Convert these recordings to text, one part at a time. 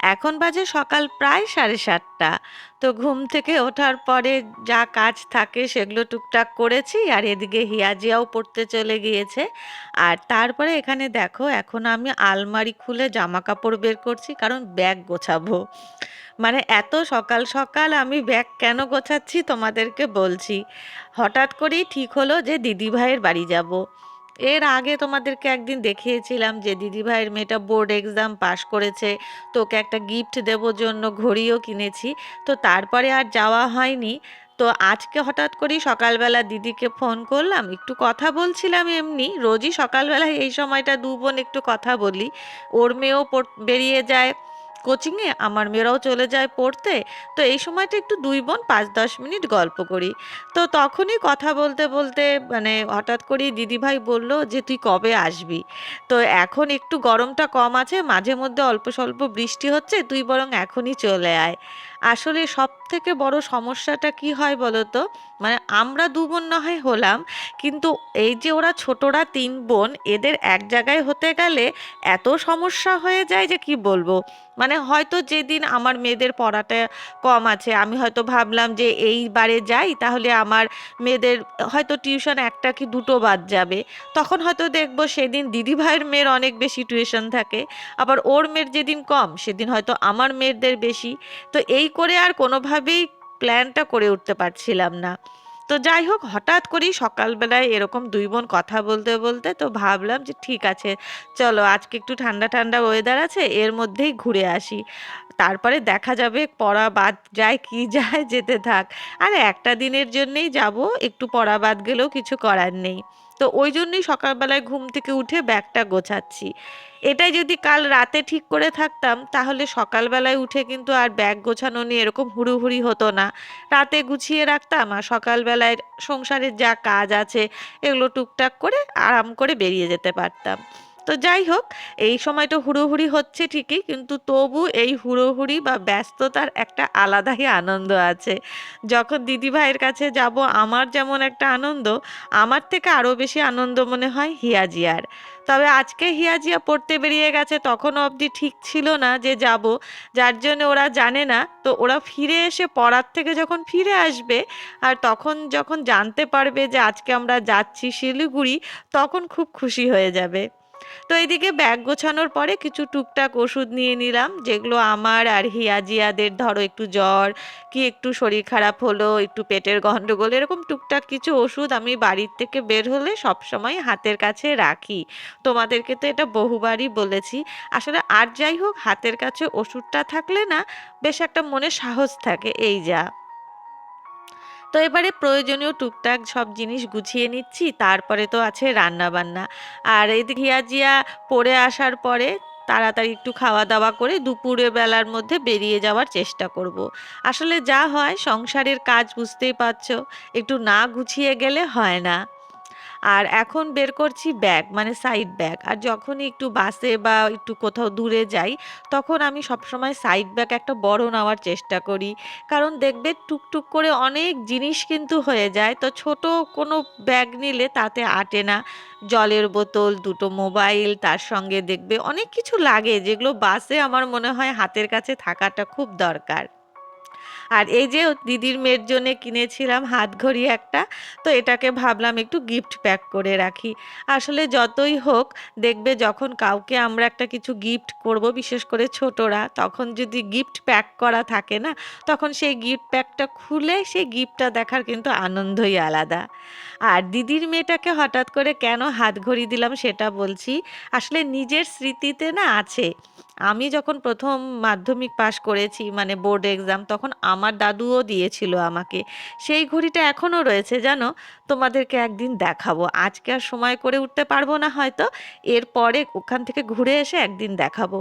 এখন বাজে সকাল প্রায় সাড়ে সাতটা। তো ঘুম থেকে ওঠার পরে যা কাজ থাকে সেগুলো টুকটাক করেছি আর এদিকে হিয়াজিয়াও পড়তে চলে গিয়েছে। আর তারপরে এখানে দেখো, এখন আমি আলমারি খুলে জামা কাপড় বের করছি, কারণ ব্যাগ গোছাবো। মানে এত সকাল সকাল আমি ব্যাগ কেন গোছাচ্ছি তোমাদেরকে বলছি। হঠাৎ করেই ঠিক হলো যে দিদিভাইয়ের বাড়ি যাব। এর আগে তোমাদেরকে একদিন দেখিয়েছিলাম যে দিদিভাইয়ের মেয়েটা বোর্ড এক্সাম পাশ করেছে, তোকে একটা গিফট দেবো জন্য ঘড়িও কিনেছি, তো তারপরে আর যাওয়া হয়নি। তো আজকে হঠাৎ করেই সকালবেলা দিদিকে ফোন করলাম, একটু কথা বলছিলাম এমনি, রোজই সকালবেলায় এই সময়টা দু বোন একটু কথা বলি। ওর মেয়েও বেরিয়ে যায়। কোচিংয়ে আমার মেয়েরাও চলে যায় পড়তে, তো এই সময়টা একটু দুই বোন পাঁচ দশ মিনিট গল্প করি। তো তখনই কথা বলতে বলতে মানে হঠাৎ করেই দিদিভাই বলল যে, তুই কবে আসবি? তো এখন একটু গরমটা কম আছে, মাঝে মধ্যে অল্প স্বল্প বৃষ্টি হচ্ছে, তুই বরং এখনই চলে আয়। আসলে সব থেকে বড় সমস্যাটা কি হয় বলো তো মানে আমরা দু বোন না হয় হলাম, কিন্তু এই যে ওরা ছোটরা তিন বোন, এদের এক জায়গায় হতে গেলে এত সমস্যা হয়ে যায় যে কি বলব? মানে হয়তো যেদিন আমার মেয়েদের পড়াটা কম আছে, আমি হয়তো ভাবলাম যে এইবারে যাই, তাহলে আমার মেয়েদের হয়তো টিউশন একটা কি দুটো বাদ যাবে। তখন হয়তো দেখব সেদিন দিদিভাইয়ের মেয়ের অনেক বেশি টিউশন থাকে, আবার ওর মেয়ের যেদিন কম, সেদিন হয়তো আমার মেয়েদের বেশি। তো এই করে আর কোনোভাবেই প্ল্যানটা করে উঠতে পারছিলাম না। তো যাই হোক, হঠাৎ করেই সকালবেলায় এরকম দুই বোন কথা বলতে বলতে তো ভাবলাম যে ঠিক আছে, চলো আজকে একটু ঠান্ডা ঠান্ডা ওয়েদার আছে, এর মধ্যেই ঘুরে আসি। তারপরে দেখা যাবে পড়া বাদ যায় কি যায়, যেতে থাক। আর একটা দিনের জন্যেই যাব, একটু পড়া বাদ গেলেও কিছু করার নেই। তো ওই জন্যই সকালবেলায় ঘুম থেকে উঠে ব্যাগটা গোছাচ্ছি। এটাই যদি কাল রাতে ঠিক করে থাকতাম, তাহলে সকালবেলায় উঠে কিন্তু আর ব্যাগ গোছানো নিয়ে এরকম হুড়ুহুড়ি হতো না। রাতে গুছিয়ে রাখতাম আর সকালবেলায় সংসারের যা কাজ আছে, এগুলো টুকটাক করে আরাম করে বেরিয়ে যেতে পারতাম। তো যাই হোক, এই সময়টা হুড়োহুড়ি হচ্ছে ঠিকই, কিন্তু তবু এই হুড়োহুড়ি বা ব্যস্ততার একটা আলাদাই আনন্দ আছে। যখন দিদিভাইয়ের কাছে যাব, আমার যেমন একটা আনন্দ, আমার থেকে আরও বেশি আনন্দ মনে হয় হিয়াজিয়ার তবে আজকে হিয়াজিয়া পড়তে বেরিয়ে গেছে তখন অবধি ঠিক ছিল না যে যাব, যার জন্য ওরা জানে না। তো ওরা ফিরে এসে পড়ার থেকে যখন ফিরে আসবে, আর তখন যখন জানতে পারবে যে আজকে আমরা যাচ্ছি শিলিগুড়ি, তখন খুব খুশি হয়ে যাবে। তো এদিকে ব্যাগ গোছানোর পরে কিছু টুকটাক ওষুধ নিয়ে নিলাম, যেগুলো আমার আর হিয়াজিয়াদের ধরো একটু জ্বর, কি একটু শরীর খারাপ হলো, একটু পেটের গন্ডগোল, এরকম টুকটাক কিছু ওষুধ আমি বাড়ির থেকে বের হলে সবসময় হাতের কাছে রাখি। তোমাদেরকে তো এটা বহুবারই বলেছি। আসলে আর যাই হোক, হাতের কাছে ওষুধটা থাকলে না বেশ একটা মনে সাহস থাকে, এই যা। তো এবারে প্রয়োজনীয় টুকটাক সব জিনিস গুছিয়ে নিচ্ছি, তারপরে তো আছে রান্না বান্না আর এই ঘিয়া জিয়া পরে আসার পরে তাড়াতাড়ি একটু খাওয়া দাওয়া করে দুপুরে বেলার মধ্যে বেরিয়ে যাওয়ার চেষ্টা করব। আসলে যা হয়, সংসারের কাজ বুঝতেই পারছ, একটু না গুছিয়ে গেলে হয় না আর এখন বের করছি ব্যাগ মানে সাইড ব্যাগ আর যখনই একটু বাসে বা একটু কোথাও দূরে যাই, তখন আমি সবসময় সাইড ব্যাগ একটা বড় নেওয়ার চেষ্টা করি। কারণ দেখবে টুকটুক করে অনেক জিনিস কিন্তু হয়ে যায়। তো ছোট কোনো ব্যাগ নিলে তাতে আটে না। জলের বোতল, দুটো মোবাইল তার সঙ্গে দেখবে অনেক কিছু লাগে যেগুলো বাসে আমার মনে হয় হাতের কাছে থাকাটা খুব দরকার। আর এই যে দিদির মেয়ের জন্য কিনেছিলাম হাত ঘড়ি একটা, তো এটাকে ভাবলাম একটু গিফট প্যাক করে রাখি। আসলে যতই হোক, দেখবে যখন কাউকে আমরা একটা কিছু গিফট করব, বিশেষ করে ছোটরা, তখন যদি গিফট প্যাক করা থাকে না, তখন সেই গিফট প্যাকটা খুলে সেই গিফটটা দেখার কিন্তু আনন্দই আলাদা। আর দিদির মেয়েটাকে হঠাৎ করে কেন হাত ঘড়ি দিলাম সেটা বলছি, আসলে নিজের স্মৃতিতে না আছে। আমি যখন প্রথম মাধ্যমিক পাশ করেছি মানে বোর্ড এক্সাম, তখন আমার দাদুও দিয়েছিল আমাকে। সেই ঘড়িটা এখনও রয়েছে, জানো? তোমাদেরকে একদিন দেখাবো। আজকে আর সময় করে উঠতে পারব না হয়তো। এরপরে ওখান থেকে ঘুরে এসে একদিন দেখাবো।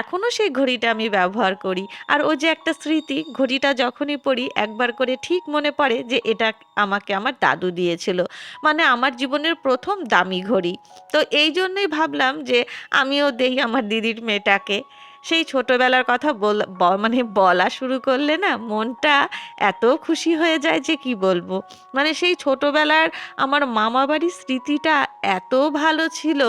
এখনও সেই ঘড়িটা আমি ব্যবহার করি। আর ও যে একটা স্মৃতি, ঘড়িটা যখনই পড়ি, একবার করে ঠিক মনে পড়ে যে এটা আমাকে আমার দাদু দিয়েছিল। মানে আমার জীবনের প্রথম দামি ঘড়ি। তো এই জন্যই ভাবলাম যে আমিও দেই আমার দিদির মেয়েটাকে। সেই ছোটবেলার কথা বল মানে বলা শুরু করলে না মনটা এত খুশি হয়ে যায় যে কি বলব? মানে সেই ছোটবেলার আমার মামা বাড়ির স্মৃতিটা এত ভালো ছিল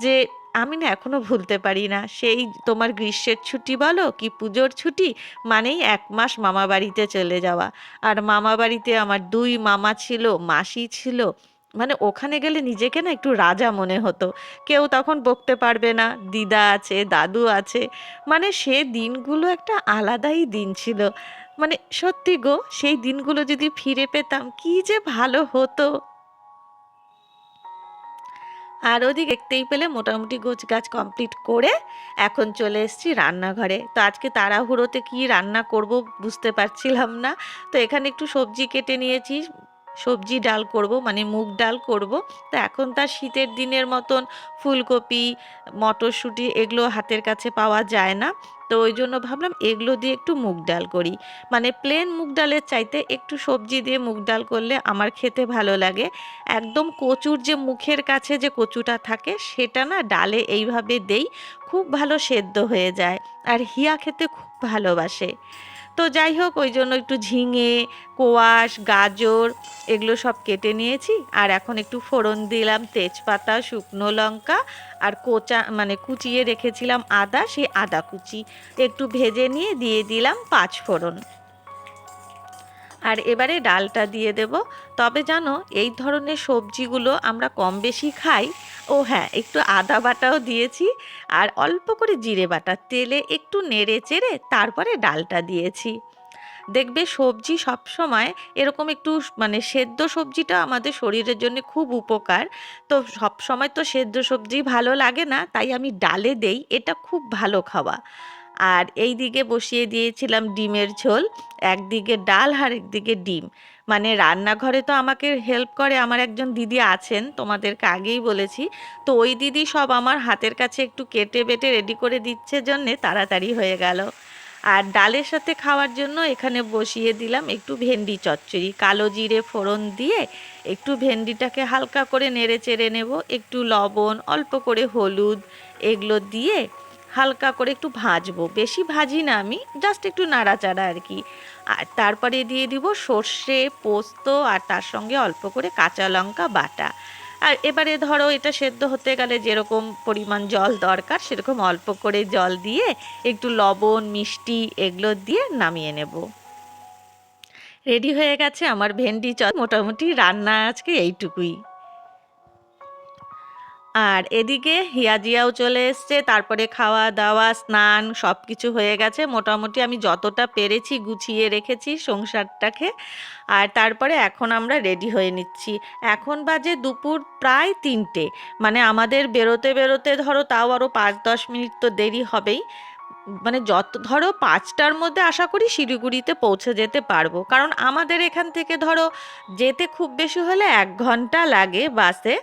যে আমি না এখনও ভুলতে পারি না। সেই তোমার গ্রীষ্মের ছুটি বলো কি পুজোর ছুটি মানেই এক মাস মামা বাড়িতে চলে যাওয়া। আর মামা বাড়িতে আমার দুই মামা ছিল, মাসি ছিল। মানে ওখানে গেলে নিজেকে না একটু রাজা মনে হতো। কেউ তখন বকতে পারবে না, দিদা আছে, দাদু আছে। মানে সে দিনগুলো একটা আলাদাই দিন ছিল। মানে সত্যি গো, সেই দিনগুলো যদি ফিরে পেতাম, কি যে ভালো হতো। আর ওদিকে দেখতেই পেলে মোটামুটি গোছ গাছ কমপ্লিট করে এখন চলে এসেছি রান্নাঘরে। তো আজকে তাড়াহুড়োতে কি রান্না করব বুঝতে পারছিলাম না। তো এখানে একটু সবজি কেটে নিয়েছি সবজি ডাল করব মানে মুগ ডাল করব। তো এখন তার শীতের দিনের মতন ফুলকপি, মটরশুঁটি এগুলো হাতের কাছে পাওয়া যায় না। তো ওই জন্য ভাবলাম এগুলো দিয়ে একটু মুগ ডাল করি। মানে প্লেন মুগ ডালের চাইতে একটু সবজি দিয়ে মুগ ডাল করলে আমার খেতে ভালো লাগে। একদম কচুর যে মুখের কাছে যে কচুটা থাকে সেটা না ডালে এইভাবে দেই, খুব ভালো সেদ্ধ হয়ে যায়। আর হিয়া খেতে খুব ভালোবাসে। তো যাই হোক, ওই জন্য একটু ঝিঙে, কোয়াশ, গাজর এগুলো সব কেটে নিয়েছি। আর এখন একটু ফোড়ন দিলাম, তেজপাতা, শুকনো লঙ্কা আর কোচা মানে কুচিয়ে রেখেছিলাম আদা, সেই আদা কুচি। একটু ভেজে নিয়ে দিয়ে দিলাম পাঁচ ফোড়ন। আর এবারে ডালটা দিয়ে দেব। তবে জানো, এই ধরনের সবজিগুলো আমরা কম বেশি খাই। ও হ্যাঁ একটু আদা বাটাও দিয়েছি আর অল্প করে জিরে বাটা। তেলে একটু নেড়ে চেড়ে তারপরে ডালটা দিয়েছি। দেখবে সবজি সব সময় এরকম একটু মানে সেদ্ধ সবজিটা আমাদের শরীরের জন্য খুব উপকার। তো সব সময় তো সেদ্ধ সবজি ভালো লাগে না, তাই আমি ডালে দেই, এটা খুব ভালো খাওয়া। আর এই দিকে বসিয়ে দিয়েছিলাম ডিমের ঝোল, একদিকে ডাল আর একদিকে ডিম। মানে রান্নাঘরে তো আমাকে হেল্প করে, আমার একজন দিদি আছেন, তোমাদেরকে আগেই বলেছি। তো ওই দিদি সব আমার হাতের কাছে একটু কেটে বেটে রেডি করে দিচ্ছে জন্যে তাড়াতাড়ি হয়ে গেল। আর ডালের সাথে খাওয়ার জন্য এখানে বসিয়ে দিলাম একটু ভেন্ডি চচ্চড়ি, কালো জিরে ফোড়ন দিয়ে একটু ভেন্ডিটাকে হালকা করে নেড়ে চেড়ে নেব, একটু লবণ, অল্প করে হলুদ, এগুলো দিয়ে হালকা করে একটু ভাজবো। বেশি ভাজি না আমি জাস্ট একটু নাড়াচাড়া আর কি। আর তারপরে দিয়ে দিব সর্ষে, পোস্ত আর তার সঙ্গে অল্প করে কাঁচা লঙ্কা বাটা। আর এবারে ধরো এটা সেদ্ধ হতে গেলে যেরকম পরিমাণ জল দরকার, সেরকম অল্প করে জল দিয়ে একটু লবণ, মিষ্টি এগুলো দিয়ে নামিয়ে নেব। রেডি হয়ে গেছে আমার ভেন্ডি চল মোটামুটি রান্না আজকে এইটুকুই। আর এদিকে হিয়াজিয়াও চলে এসছে, তারপরে খাওয়া দাওয়া স্নান সব কিছু হয়ে গেছে। মোটামুটি আমি যতটা পেরেছি গুছিয়ে রেখেছি সংসারটাকে। আর তারপরে এখন আমরা রেডি হয়ে নিচ্ছি। এখন বাজে দুপুর প্রায় তিনটে। মানে আমাদের বেরোতে বেরোতে ধরো তাও আরও পাঁচ দশ মিনিট তো দেরি হবেই। মানে যত, ধরো পাঁচটার মধ্যে আশা করি শিলিগুড়িতে পৌঁছে যেতে পারব। কারণ আমাদের এখান থেকে ধরো যেতে খুব বেশি হলে এক ঘণ্টা লাগে বাসে।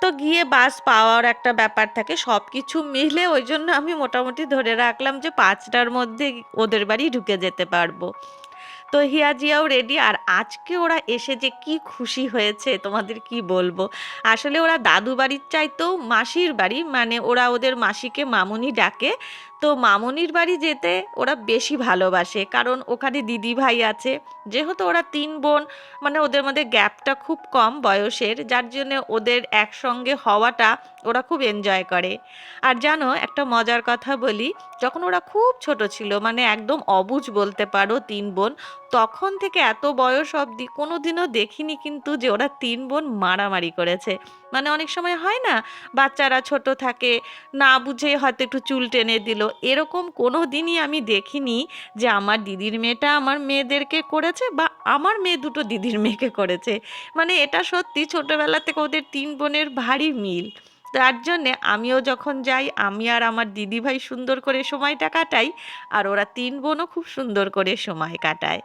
তো গিয়ে বাস পাওয়ার একটা ব্যাপার থাকে সব কিছু মিলে ওই জন্য আমি মোটামুটি ধরে রাখলাম যে পাঁচটার মধ্যে ওদের বাড়ি ঢুকে যেতে পারব। তো হিয়াজিয়াও রেডি আর আজকে ওরা এসে যে কি খুশি হয়েছে, তোমাদের কি বলব? আসলে ওরা দাদু বাড়ির চাইতেও মাসির বাড়ি মানে ওরা ওদের মাসিকে মামুনি ডাকে। তো মামনির বাড়ি যেতে ওরা বেশি ভালোবাসে, কারণ ওখানে দিদি ভাই আছে। যেহেতু ওরা তিন বোন মানে ওদের মধ্যে গ্যাপটা খুব কম বয়সের, যার জন্য ওদের একসঙ্গে হওয়াটা ওরা খুব এনজয় করে। আর জানো, একটা মজার কথা বলি, যখন ওরা খুব ছোট ছিল মানে একদম অবুজ বলতে পারো তিন বোন তখন থেকে এত বয়স অবধি কোনো দিনও দেখিনি কিন্তু যে ওরা তিন বোন মারামারি করেছে। মানে অনেক সময় হয় না, বাচ্চারা ছোট থাকে, না বুঝে হয়তো একটু চুল টেনে দিল। এরকম কোনো দিনই আমি দেখিনি যে আমার দিদির মেয়েটা আমার মেয়েদেরকে করেছে বা আমার মেয়ে দুটো দিদির মেয়েকে করেছে। মানে এটা সত্যি ছোটোবেলা থেকে ওদের তিন বোনের ভারী মিল। তার জন্যে আমিও যখন যাই, আমি আর আমার দিদিভাই সুন্দর করে সময়টা কাটাই আর ওরা তিন বোনও খুব সুন্দর করে সময় কাটায়।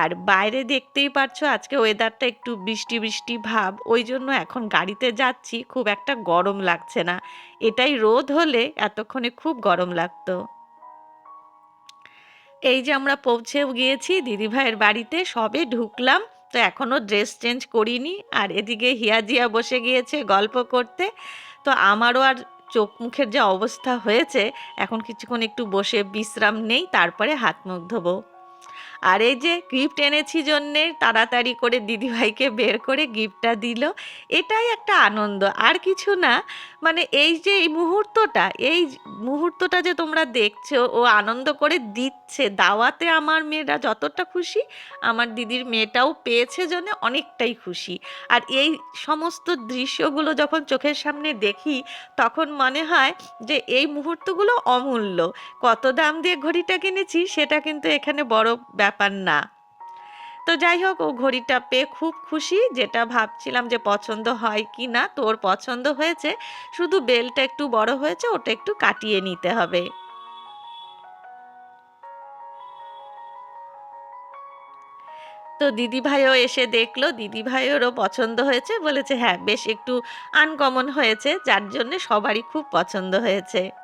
আর বাইরে দেখতেই পারছ আজকে ওয়েদারটা একটু বৃষ্টি বৃষ্টি ভাব, ওই জন্য এখন গাড়িতে যাচ্ছি, খুব একটা গরম লাগছে না। এটাই রোদ হলে এতক্ষণে খুব গরম লাগতো। এই যে আমরা পৌঁছেও গিয়েছি দিদিভাইয়ের বাড়িতে, সবে ঢুকলাম। তো এখনও ড্রেস চেঞ্জ করিনি। আর এদিকে হিয়া জিয়া বসে গিয়েছে গল্প করতে। তো আমারও আর চোখ মুখের যে অবস্থা হয়েছে, এখন কিছুক্ষণ একটু বসে বিশ্রাম নেই, তারপরে হাত মুখ ধোবো। আর এই যে গিফট এনেছি জন্যে তাড়াতাড়ি করে দিদিভাইকে বের করে গিফটটা দিল, এটাই একটা আনন্দ। আর কিছু না মানে এই যে এই মুহূর্তটা এই মুহূর্তটা যে তোমরা দেখছ, ও আনন্দ করে দিচ্ছে, দাওয়াতে আমার মেয়েরা যতটা খুশি, আমার দিদির মেয়েটাও পেয়েছে জন্য অনেকটাই খুশি। আর এই সমস্ত দৃশ্যগুলো যখন চোখের সামনে দেখি, তখন মনে হয় যে এই মুহূর্তগুলো অমূল্য। কত দাম দিয়ে ঘড়িটা কিনেছি, সেটা কিন্তু এখানে বড় ব্যাপার না। তো যাই হোক, ও ঘড়িটা পেয়ে খুব খুশি যেটা ভাবছিলাম যে পছন্দ হয় কি না তোর পছন্দ হয়েছে। শুধু বেলটা একটু বড় হয়েছে, ওটা একটু কাটিয়ে নিতে হবে। তো দিদিভাইও এসে দেখল, দিদিভাইয়েরও পছন্দ হয়েছে, বলেছে হ্যাঁ বেশ একটু আনকমন হয়েছে, যার জন্য সবারই খুব পছন্দ হয়েছে।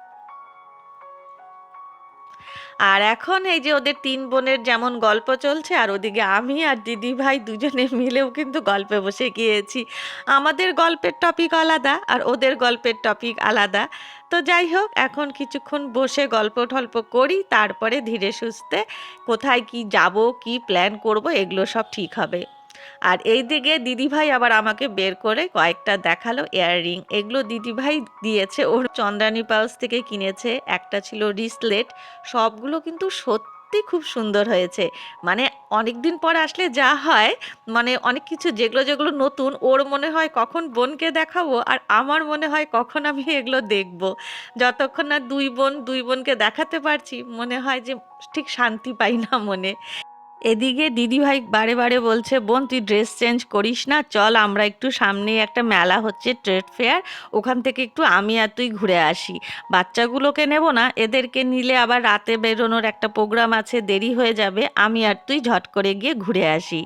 আর এখন এই যে ওদের তিন বোনের যেমন গল্প চলছে, আর ওদিকে আমি আর দিদি ভাই দুজনে মিলেও কিন্তু গল্পে বসে গিয়েছি। আমাদের গল্পের টপিক আলাদা আর ওদের গল্পের টপিক আলাদা। তো যাই হোক, এখন কিছুক্ষণ বসে গল্প টল্প করি, তারপরে ধীরে সুস্থে কোথায় কি যাব, কি প্ল্যান করব, এগুলো সব ঠিক হবে। আর এই দিকে দিদিভাই আবার আমাকে বের করে কয়েকটা দেখাল ইয়াররিং এগুলো দিদিভাই দিয়েছে, ওর চন্দ্রানী পাউস থেকে কিনেছে। একটা ছিল রিসলেট সবগুলো কিন্তু সত্যি খুব সুন্দর হয়েছে। মানে অনেক দিন পর আসলে যা হয় মানে অনেক কিছু যেগুলো যেগুলো নতুন, ওর মনে হয় কখন বোনকে দেখাবো আর আমার মনে হয় কখন আমি এগুলো দেখব। যতক্ষণ না দুই বোন, দুই বোনকে দেখাতে পারছি, মনে হয় যে ঠিক শান্তি পাই না মনে। এদিকে দিদিভাই বারে বারে বলছে, বোন, তুই ড্রেস চেঞ্জ করিস না, চল আমরা একটু সামনে একটা মেলা হচ্ছে ট্রেড ফেয়ার ওখান থেকে একটু আমি আর তুই ঘুরে আসি। বাচ্চাগুলোকে নেব না, এদেরকে নিলে আবার রাতে বেরোনোর একটা প্রোগ্রাম আছে, দেরি হয়ে যাবে, আমি আর তুই ঝট করে গিয়ে ঘুরে আসি।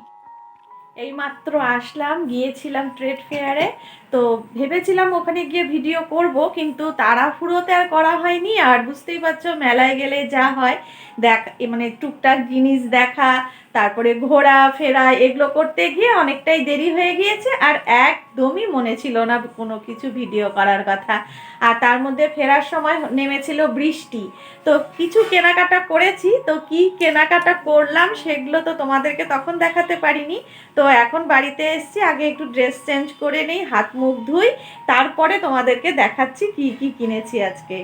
এইমাত্র আসলাম, গিয়েছিলাম ট্রেড ফেয়ারে তো ভেবেছিলাম ওখানে গিয়ে ভিডিও করব, কিন্তু তাড়াহুড়োতে আর করা হয়নি। আর বুঝতেই পারছ, মেলায় গেলে যা হয়, দেখ মানে টুকটাক জিনিস দেখা, তারপরে ঘোরা, ফেরা, এগুলো করতে গিয়ে অনেকটাই দেরি হয়ে গিয়েছে। আর একদমই মনে ছিল না কোনো কিছু ভিডিও করার কথা। আর তার মধ্যে ফেরার সময় নেমেছিল বৃষ্টি। তো কিছু কেনাকাটা করেছি। তো কি কেনাকাটা করলাম, সেগুলো তো তোমাদেরকে তখন দেখাতে পারিনি। তো এখন বাড়িতে এসছি, আগে একটু ড্রেস চেঞ্জ করে নিই, হাত মুখ ধুই, তারপরে তোমাদেরকে দেখাচ্ছি কি কি কিনেছি আজকে।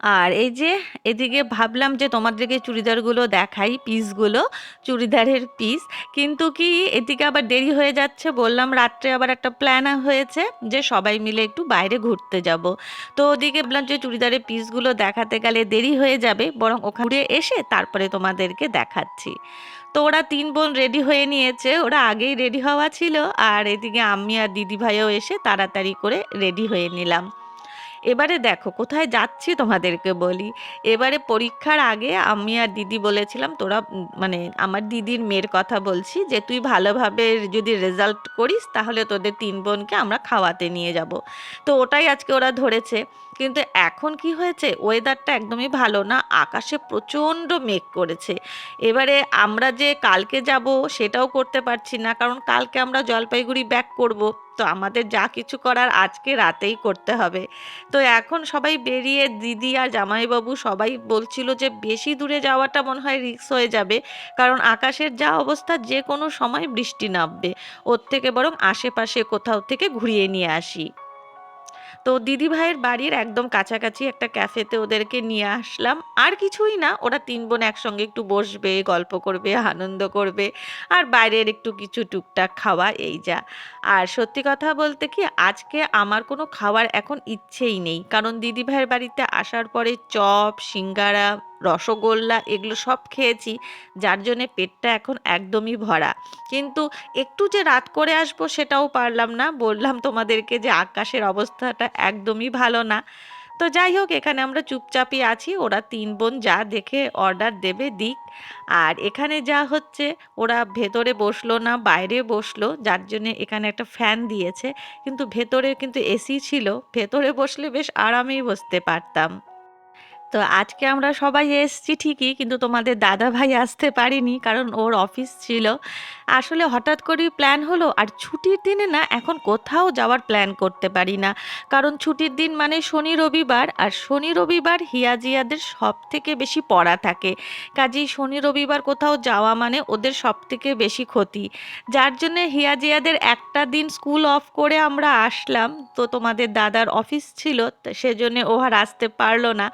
আর এই যে এদিকে ভাবলাম যে তোমাদেরকে চুড়িদারগুলো দেখাই পিসগুলো চুড়িদারের পিস কিন্তু কি এদিকে আবার দেরি হয়ে যাচ্ছে? বললাম রাত্রে আবার একটা প্ল্যান হয়েছে যে সবাই মিলে একটু বাইরে ঘুরতে যাব। তো ওদিকে বললাম যে চুড়িদারের পিসগুলো দেখাতে গেলে দেরি হয়ে যাবে, বরং ওখানে ঘুরে এসে তারপরে তোমাদেরকে দেখাচ্ছি। তো ওরা তিন বোন রেডি হয়ে নিয়েছে, ওরা আগেই রেডি হওয়া ছিল। আর এদিকে আমি আর দিদি ভাইও এসে তাড়াতাড়ি করে রেডি হয়ে নিলাম। এবারে দেখো, কোথায় যাচ্ছি তোমাদেরকে বলি। এবারে পরীক্ষার আগে আমি আর দিদি বলেছিলাম, তোরা মানে আমার দিদির মেয়ের কথা বলছি যে, তুই ভালোভাবে যদি রেজাল্ট করিস, তাহলে তোদের তিন বোনকে আমরা খাওয়াতে নিয়ে যাব। তো ওটাই আজকে ওরা ধরেছে। কিন্তু এখন কি হয়েছে? ওয়েদারটা একদমই ভালো না। আকাশে প্রচণ্ড মেঘ করেছে। এবারে আমরা যে কালকে যাব সেটাও করতে পারছি না, কারণ কালকে আমরা জলপাইগুড়ি ব্যাক করব। তো আমাদের যা কিছু করার আজকে রাতেই করতে হবে। তো এখন সবাই বেরিয়ে দিদি আর জামাইবাবু সবাই বলছিল যে বেশি দূরে যাওয়াটা মনে হয় রিক্স হয়ে যাবে, কারণ আকাশের যা অবস্থা যে কোনো সময় বৃষ্টি নামবে। ওর থেকে বরং আশেপাশে কোথাও থেকে ঘুরিয়ে নিয়ে আসি। তো দিদি ভাইয়ের বাড়ির একদম কাছাকাছি একটা ক্যাফেতে ওদেরকে নিয়ে আসলাম। আর কিছুই না, ওরা তিন বোন একসঙ্গে একটু বসবে, গল্প করবে, আনন্দ করবে আর বাইরের একটু কিছু টুকটাক খাওয়া, এই যা। আর সত্যি কথা বলতে কি, আজকে আমার কোনো খাওয়ার এখন ইচ্ছেই নেই। কারণ দিদি ভাইয়ের বাড়িতে আসার পরে চপ, সিঙ্গারা রসগোল্লা এগুলো সব খেয়েছি, যার জন্যে পেটটা এখন একদমই ভরা। কিন্তু একটু যে রাত করে আসব সেটাও পারলাম না, বললাম তোমাদেরকে যে আকাশের অবস্থাটা একদমই ভালো না। তো যাই হোক, এখানে আমরা চুপচাপই আছি, ওরা তিন বোন যা দেখে অর্ডার দেবে দিক। আর এখানে যা হচ্ছে, ওরা ভেতরে বসল না, বাইরে বসল, যার জন্য এখানে একটা ফ্যান দিয়েছে। কিন্তু ভেতরে কিন্তু এসি ছিল, ভেতরে বসলে বেশ আরামেই বসতে পারতাম। তো আজকে আমরা সবাই এসেছি ঠিকই, কিন্তু তোমাদের দাদা ভাই আসতে পারিনি কারণ ওর অফিস ছিল। আসলে হঠাৎ করেই প্ল্যান হলো, আর ছুটির দিনে না এখন কোথাও যাওয়ার প্ল্যান করতে পারি না। কারণ ছুটির দিন মানে শনি রবিবার, আর শনি রবিবার হিয়াজিয়াদের সব থেকে বেশি পড়া থাকে। কাজেই শনি রবিবার কোথাও যাওয়া মানে ওদের সব থেকে বেশি ক্ষতি। যার জন্যে হিয়াজিয়াদের একটা দিন স্কুল অফ করে আমরা আসলাম, তো তোমাদের দাদার অফিস ছিল সেজন্য ও আর আসতে পারল না।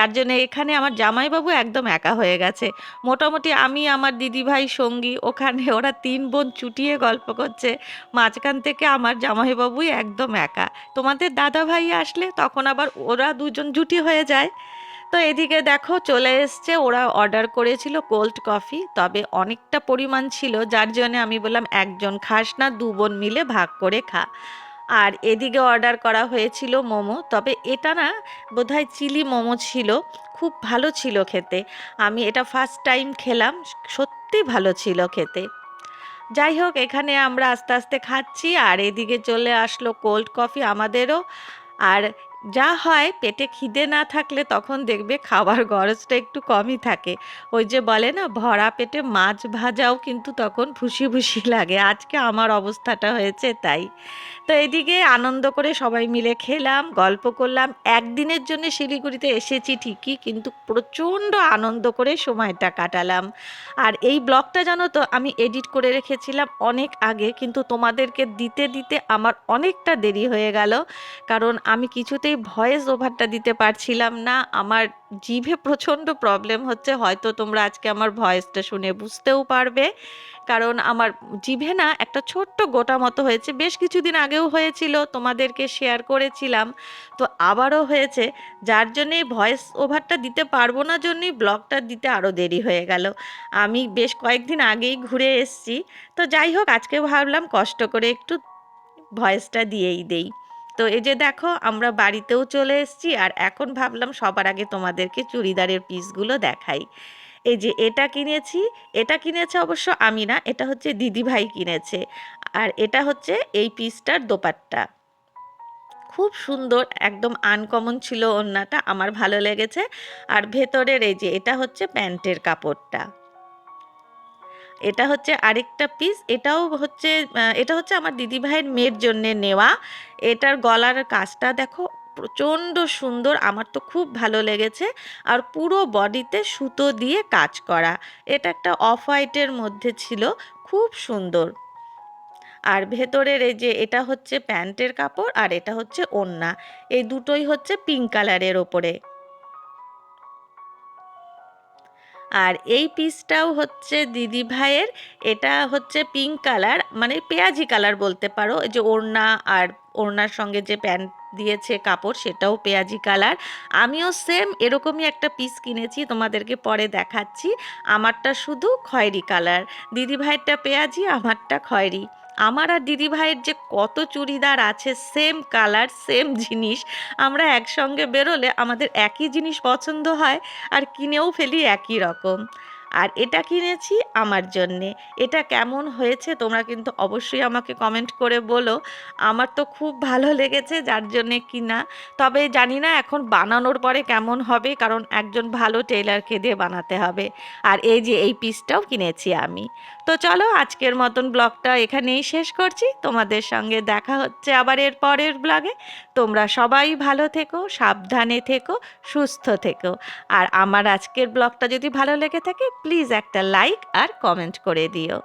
যার জন্য এখানে আমার জামাইবাবু একদম একা হয়ে গেছে। মোটামুটি আমি, আমার দিদিভাই, সঙ্গী, ওখানে ওরা তিন বোন চুটিয়ে গল্প করছে। মাঝখান থেকে আমার জামাইবাবুই একদম একা। তোমাদের দাদা ভাই আসলে তখন আবার ওরা দুজন জুটি হয়ে যায়। তো এদিকে দেখো চলে এসছে, ওরা অর্ডার করেছিল কোল্ড কফি তবে অনেকটা পরিমাণ ছিল, যার জন্য আমি বললাম একজন খাস না, দু বোন মিলে ভাগ করে খা। আর এদিকে অর্ডার করা হয়েছিল মোমো। তবে এটা না বোধহয় চিলি মোমো ছিল। খুব ভালো ছিল খেতে। আমি এটা ফার্স্ট টাইম খেলাম। সত্যি ভালো ছিল খেতে। যাই হোক, এখানে আমরা আস্তে আস্তে খাচ্ছি আর এদিকে চলে আসলো কোল্ড কফি আমাদেরও। আর যা হয়, পেটে খিদে না থাকলে তখন দেখবে খাবার গরজটা একটু কমই থাকে। ওই যে বলে না, ভরা পেটে মাছ ভাজাও কিন্তু তখন ভুসি ভুসি লাগে। আজকে আমার অবস্থাটা হয়েছে তাই। তো এদিকে আনন্দ করে সবাই মিলে খেলাম, গল্প করলাম। একদিনের জন্য শিলিগুড়িতে এসেছি ঠিকই, কিন্তু প্রচণ্ড আনন্দ করে সময়টা কাটালাম। আর এই ব্লগটা জানো তো, আমি এডিট করে রেখেছিলাম অনেক আগে, কিন্তু তোমাদেরকে দিতে দিতে আমার অনেকটা দেরি হয়ে গেল। কারণ আমি কিছুতেই ভয়েস ওভারটা দিতে পারছিলাম না। আমার জিভে প্রচণ্ড প্রবলেম হচ্ছে, হয়তো তোমরা আজকে আমার ভয়েসটা শুনে বুঝতেও পারবে। কারণ আমার জিভে না একটা ছোট্ট গোটা মতো হয়েছে। বেশ কিছুদিন আগেও হয়েছিল, তোমাদেরকে শেয়ার করেছিলাম। তো আবারও হয়েছে, যার জন্যে ভয়েস ওভারটা দিতে পারব না জন্যই ব্লগটা দিতে আরও দেরি হয়ে গেল। আমি বেশ কয়েকদিন আগেই ঘুরে এসেছি। তো যাই হোক, আজকে ভাবলাম কষ্ট করে একটু ভয়েসটা দিয়েই দেই। তো এই যে দেখো, আমরা বাড়িতেও চলে এসেছি, আর এখন ভাবলাম সবার আগে তোমাদেরকে চুড়িদারের পিসগুলো দেখাই। এই যে এটা কিনেছি, এটা কিনেছে অবশ্য আমি না, এটা হচ্ছে দিদিভাই কিনেছে। আর এটা হচ্ছে এই পিসটার দোপাট্টা। খুব সুন্দর, একদম আনকমন ছিল ওড়নাটা, আমার ভালো লেগেছে। আর ভেতরের এই যে এটা হচ্ছে প্যান্টের কাপড়টা। এটা হচ্ছে আরেকটা পিস এটাও হচ্ছে এটা হচ্ছে আমার দিদিভাইয়ের মেয়ের জন্য নেওয়া। এটার গলার কাজটা দেখো প্রচণ্ড সুন্দর। আমার তো খুব ভালো লেগেছে। আর পুরো বডিতে সুতো দিয়ে কাজ করা। এটা একটা অফ হোয়াইটের মধ্যে ছিল। খুব সুন্দর। আর ভেতরের এই যে এটা হচ্ছে প্যান্টের কাপড় আর এটা হচ্ছে ওড়না এই দুটোই হচ্ছে পিঙ্ক কালারের ওপরে। আর এই পিসটাও হচ্ছে দিদি ভাইয়ের। এটা হচ্ছে পিঙ্ক কালার মানে পেঁয়াজি কালার বলতে পারো। যে ওড়না আর ওড়নার সঙ্গে যে প্যান্ট দিয়েছে কাপড়, সেটাও পেঁয়াজি কালার। আমিও সেম এরকমই একটা পিস কিনেছি, তোমাদেরকে পরে দেখাচ্ছি। আমারটা শুধু খয়েরি কালার। দিদি ভাইয়েরটা পেঁয়াজি, আমারটা খয়েরি। আমার আর দিদি ভাইয়ের যে কত চুড়িদার আছে সেম কালার সেম জিনিস। আমরা একসঙ্গে বেরোলে আমাদের একই জিনিস পছন্দ হয়, আর কিনেও ফেলি একই রকম। আর এটা কিনেছি আমার জন্যে। এটা কেমন হয়েছে তোমরা কিন্তু অবশ্যই আমাকে কমেন্ট করে বলো। আমার তো খুব ভালো লেগেছে যার জন্যে কিনা। তবে জানি না এখন বানানোর পরে কেমন হবে, কারণ একজন ভালো টেলারকে দিয়ে বানাতে হবে। আর এই যে এই পিসটাও কিনেছি আমি। তো চলো আজকের মতন ব্লগটা এখানেই শেষ করছি। তোমাদের সঙ্গে দেখা হচ্ছে আবার এর পরের ব্লগে। তোমরা সবাই ভালো থেকো, সাবধানে থেকো, সুস্থ থেকো। আর আমার আজকের ব্লগটা যদি ভালো লেগে থাকে প্লিজ একটা লাইক আর কমেন্ট করে দিও।